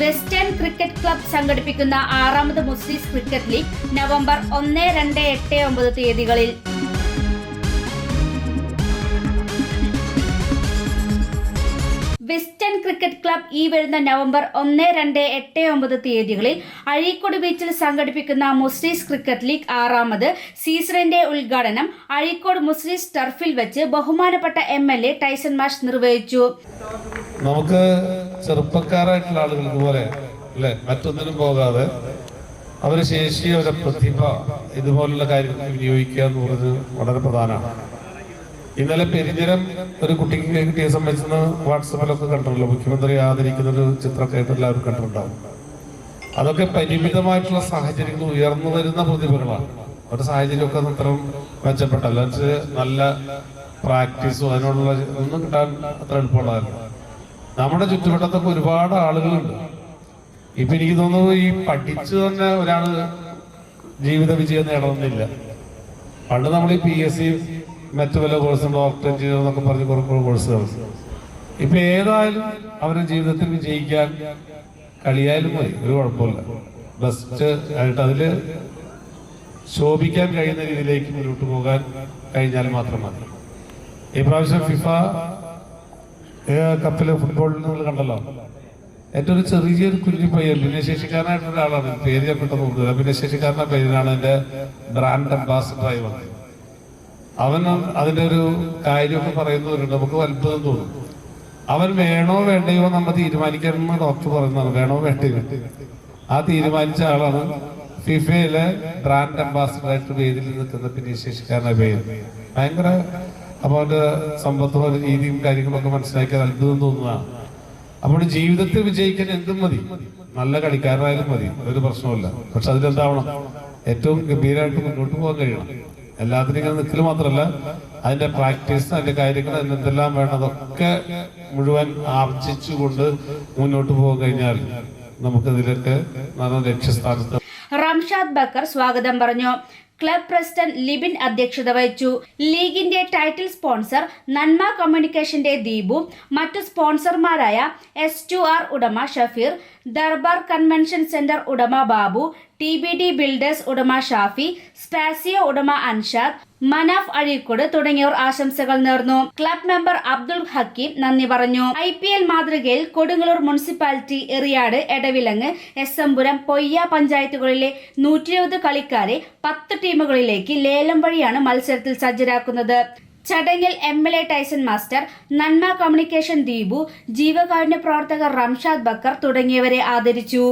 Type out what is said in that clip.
Western cricket club സംഘടിപ്പിക്കുന്ന ആറാമത് Muslims cricket league November ഒന്ന് രണ്ട് എട്ട് ഒമ്പത് തീയതികളിൽ. വെസ്റ്റേൺ ക്രിക്കറ്റ് ക്ലബ് ഈ വരുന്ന നവംബർ ഒന്ന് രണ്ട് എട്ട് ഒമ്പത് തീയതികളിൽ അഴീക്കോട് ബീച്ചിൽ സംഘടിപ്പിക്കുന്ന മുസ്ലിംസ് ക്രിക്കറ്റ് ലീഗ് ആറാമത് സീസണിന്റെ ഉദ്ഘാടനം അഴീക്കോട് മുസ്ലിംസ് ടർഫിൽ വെച്ച് ബഹുമാനപ്പെട്ട എം എൽ എ ടൈസൺ മാഷ് നിർവഹിച്ചു. നമുക്ക് ചെറുപ്പക്കാരായിട്ടുള്ള ആളുകൾ ഇതുപോലെ അല്ലെ? മറ്റൊന്നിനും പോകാതെ അവരെ ശേഷി പ്രതിഭ ഇതുപോലുള്ള കാര്യങ്ങൾ വിനിയോഗിക്കുക എന്ന് പറഞ്ഞത് വളരെ പ്രധാനമാണ്. ഇന്നലെ പെരിഞ്ഞരം ഒരു കുട്ടിക്ക് കിട്ടിയ സംബന്ധിച്ച് വാട്സപ്പിലൊക്കെ കണ്ടിട്ടുണ്ടല്ലോ. മുഖ്യമന്ത്രി ആദരിക്കുന്ന ഒരു ചിത്രമൊക്കെ ആയിട്ട് എല്ലാവരും കണ്ടിട്ടുണ്ടാവും. അതൊക്കെ പരിമിതമായിട്ടുള്ള സാഹചര്യങ്ങൾ ഉയർന്നു വരുന്ന പ്രതിഭകളാണ് അവരുടെ സാഹചര്യമൊക്കെ അത്രയും മെച്ചപ്പെട്ടല്ല. നല്ല പ്രാക്ടീസും അതിനോടുള്ള ഒന്നും കിട്ടാൻ അത്ര എളുപ്പമുള്ളതല്ല. നമ്മുടെ ചുറ്റുവട്ടത്തൊക്കെ ഒരുപാട് ആളുകളുണ്ട്. ഇപ്പൊ എനിക്ക് തോന്നുന്നു ഈ പഠിച്ചു തന്നെ ഒരാൾ ജീവിത വിജയം നേടണമെന്നില്ല. പണ്ട് നമ്മൾ ഈ പി എസ് സി മറ്റു വല്ല കോഴ്സും ഡോക്ടർ എഞ്ചിനീയർ എന്നൊക്കെ പറഞ്ഞ് കുറെ കോഴ്സുകൾ ഇപ്പൊ ഏതായാലും അവരുടെ ജീവിതത്തിൽ വിജയിക്കാൻ കളിയായാലും പോയി ഒരു കുഴപ്പമില്ല. ബെസ്റ്റ് ആയിട്ട് അതിൽ ശോഭിക്കാൻ കഴിയുന്ന രീതിയിലേക്ക് മുന്നോട്ട് പോകാൻ കഴിഞ്ഞാൽ മാത്രം മതി. ഈ പ്രാവശ്യം ഫിഫ കപ്പിൽ ഫുട്ബോളിൽ നിങ്ങൾ കണ്ടല്ലോ. എന്റെ ഒരു ചെറിയൊരു കുഞ്ഞു പയ്യൻ ഭിന്നശേഷിക്കാരനായിട്ടുള്ള ഒരാളാണ്. പേര് ഞാൻ പെട്ടെന്ന് നോക്കുന്നത് ഭിന്നശേഷിക്കാരന്റെ പേരിലാണ് എന്റെ ബ്രാൻഡ് അംബാസിഡറായി വന്നത്. അവൻ അതിന്റെ ഒരു കാര്യമൊക്കെ പറയുന്നവരുണ്ട്. നമുക്ക് അത്ഭുതം തോന്നും. അവൻ വേണോ വേണ്ടയോ നമ്മൾ തീരുമാനിക്കണമെന്ന് ഡോക്ടർ പറയുന്നതാണ്. വേണോ വേണ്ടയോ? ആ തീരുമാനിച്ച ആളാണ് ഫിഫയിലെ ബ്രാൻഡ് അംബാസിഡറായിട്ട് വേദിയിൽ നിൽക്കുന്ന ഭിന്നശേഷിക്കാരന്റെ പേര്. ഭയങ്കര അപ്പൊ അവന്റെ സമ്പത്തും രീതിയും കാര്യങ്ങളൊക്കെ മനസ്സിലാക്കിയത് അത്ഭുതം തോന്നുന്നതാണ്. അപ്പോൾ ജീവിതത്തിൽ വിജയിക്കാൻ എന്തും മതി. നല്ല കളിക്കാരനായാലും മതി. ഒരു പ്രശ്നമില്ല പക്ഷെ അതിലെന്താവണം? ഏറ്റവും ഗംഭീരമായിട്ട് മുന്നോട്ട് പോകാൻ കഴിയണം. എല്ലാത്തിനും ഇങ്ങനെ നിൽക്കൽ അതിന്റെ പ്രാക്ടീസ് അതിന്റെ കാര്യങ്ങൾ അതിനെന്തെല്ലാം വേണം അതൊക്കെ മുഴുവൻ ആർജിച്ചുകൊണ്ട് മുന്നോട്ട് പോകാൻ കഴിഞ്ഞാൽ നമുക്കതിലൊക്കെ നല്ല ലക്ഷ്യസ്ഥാനത്ത് റംഷാദ് ബക്കർ സ്വാഗതം പറഞ്ഞു. ക്ലബ് പ്രസിഡന്റ് ലിബിൻ അധ്യക്ഷത വഹിച്ചു. ലീഗിന്റെ ടൈറ്റിൽ സ്പോൺസർ നന്മ കമ്മ്യൂണിക്കേഷന്റെ ദീപു. മറ്റു സ്പോൺസർമാരായ എസ് ടു ആർ ഉടമ ഷഫീർ ദർബാർ കൺവെൻഷൻ സെന്റർ ഉടമ Babu T B D builders ഉടമ ഷാഫി സ്പാസിയോ ഉടമ അൻഷാദ് മനാഫ് അഴീക്കോട് തുടങ്ങിയവർ ആശംസകൾ നേർന്നു. ക്ലബ് മെമ്പർ അബ്ദുൾ ഹക്കീം നന്ദി പറഞ്ഞു. ഐ പി എൽ മാതൃകയിൽ കൊടുങ്ങല്ലൂർ മുനിസിപ്പാലിറ്റി എറിയാട് എടവിലങ്ങ് എസ് എംപുരം പൊയ്യ പഞ്ചായത്തുകളിലെ നൂറ്റി ഇരുപത് കളിക്കാരെ പത്ത് ടീമുകളിലേക്ക് ലേലം വഴിയാണ് മത്സരത്തിൽ സജ്ജരാക്കുന്നത്. ചടങ്ങിൽ M L A Tyson master നന്മ കമ്മ്യൂണിക്കേഷൻ ദീപു ജീവകാരുണ്യ പ്രവർത്തകർ റംഷാദ് ബക്കർ തുടങ്ങിയവരെ ആദരിച്ചു.